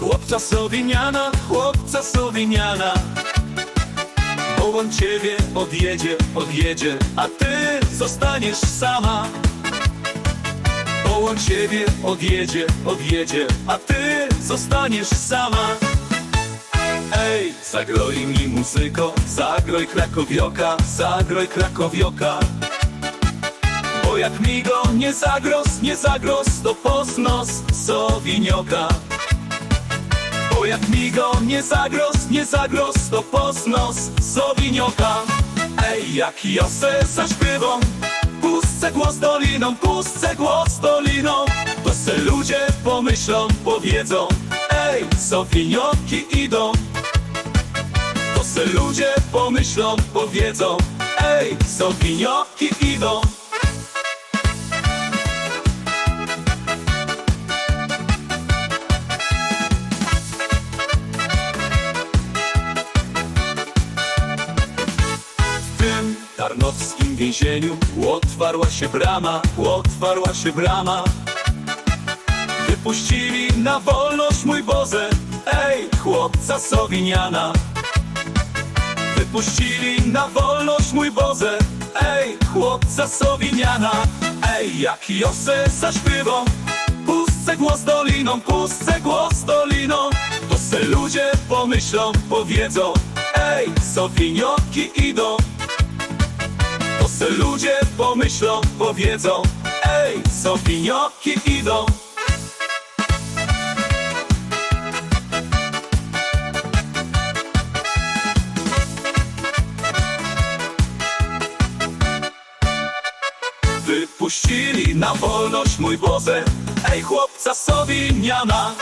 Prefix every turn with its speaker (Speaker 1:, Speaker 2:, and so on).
Speaker 1: Chłopca Sowiniana, chłopca Sowiniana. Bo on ciebie odjedzie, odjedzie A ty zostaniesz sama. Bo on ciebie odjedzie, odjedzie A ty zostaniesz sama. Ej, zagroj mi muzyko, zagroj krakowioka, zagroj krakowioka Bo jak mi go nie zagros, nie zagros, to posnos sowinioka Bo jak mi go nie zagros, nie zagros, to posnos sowinioka Ej, jak Jose zaśpiewą, pustce głos doliną, pustce głos doliną. To se ludzie pomyślą, powiedzą Ej, sowinioki idą. To se ludzie pomyślą, powiedzą Ej, sowinioki idą tarnowskim więzieniu otwarła się brama, otwarła się brama. Wypuścili na wolność mój Boże Ej, chłopca Sowiniana. Wypuścili na wolność mój Boże Ej, chłopca Sowiniana. Ej, jak Jose zaśpiewą Pustce głos doliną, pustce głos doliną. To se ludzie pomyślą, powiedzą Ej, Sowinioki idą Ludzie pomyślą, powiedzą Ej, Sowinioki idą. Wypuścili na wolność mój Boże Ej chłopca Sowiniana